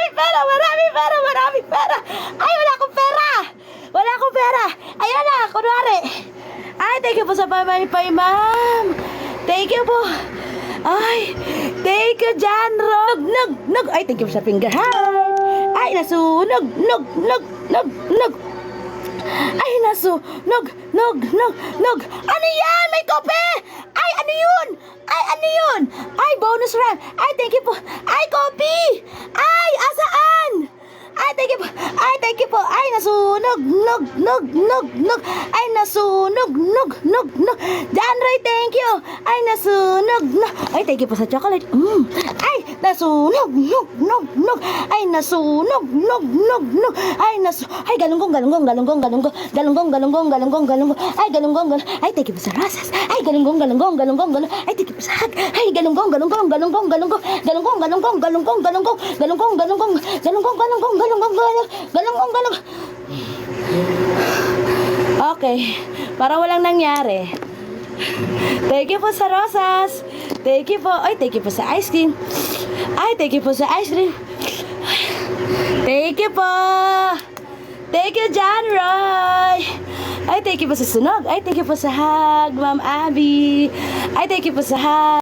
Maraming pera, maraming pera, maraming pera. Ay, wala akong pera. Wala akong pera. Ayan na, kunwari. Ay, thank you po sa pamaypay, ma'am. Thank you po. Ay, thank you, Jan Rog. Nug, nug. Ay, thank you sa finger heart. Ay, nasunog, nug, nug, nug, nug. Ay, nasu, nog, nog, nog, nog. Ano yan? May kope! Ay, ano yun? Ay, ano yun? Ay, bonus round. Ay, thank you po. Ay, kopi! Ay, thank you po. Ay, nasunog, nog, nog, nog, nog. Ay, nasunog, nog, nog, nog. John Ray, thank you. Ay, nasunog, nog. Ay, thank you po sa chocolate. Mm. Ay, nasunog, nog, nog, nog. Ay, nasunog, nog, nog, nog. Ay, nasu... Ay, galunggong, galunggong, galunggong, galunggong. Galunggong, galunggong, galunggong, galunggong. Ay, galunggong, galunggong. Ay, thank you sa. Ay, galunggong, galunggong, galunggong, galunggong. Ay, thank you sa hug. Ay, galunggong, galunggong, galunggong. Galunggong, galunggong, galunggong, galunggong. Galunggong, galunggong, galunggong, galunggong, galunggong, galunggong. Galunggong, galunggong. Okay, para walang nangyari. Thank you po sa rosas. Thank you po. Ay, thank you po sa ice cream. Ay, thank you po sa ice cream. Thank you po. Thank you, John Roy. Ay, thank you po sa sunog. Ay, thank you po sa hug, Ma'am Abby. Ay, thank you po sa hug.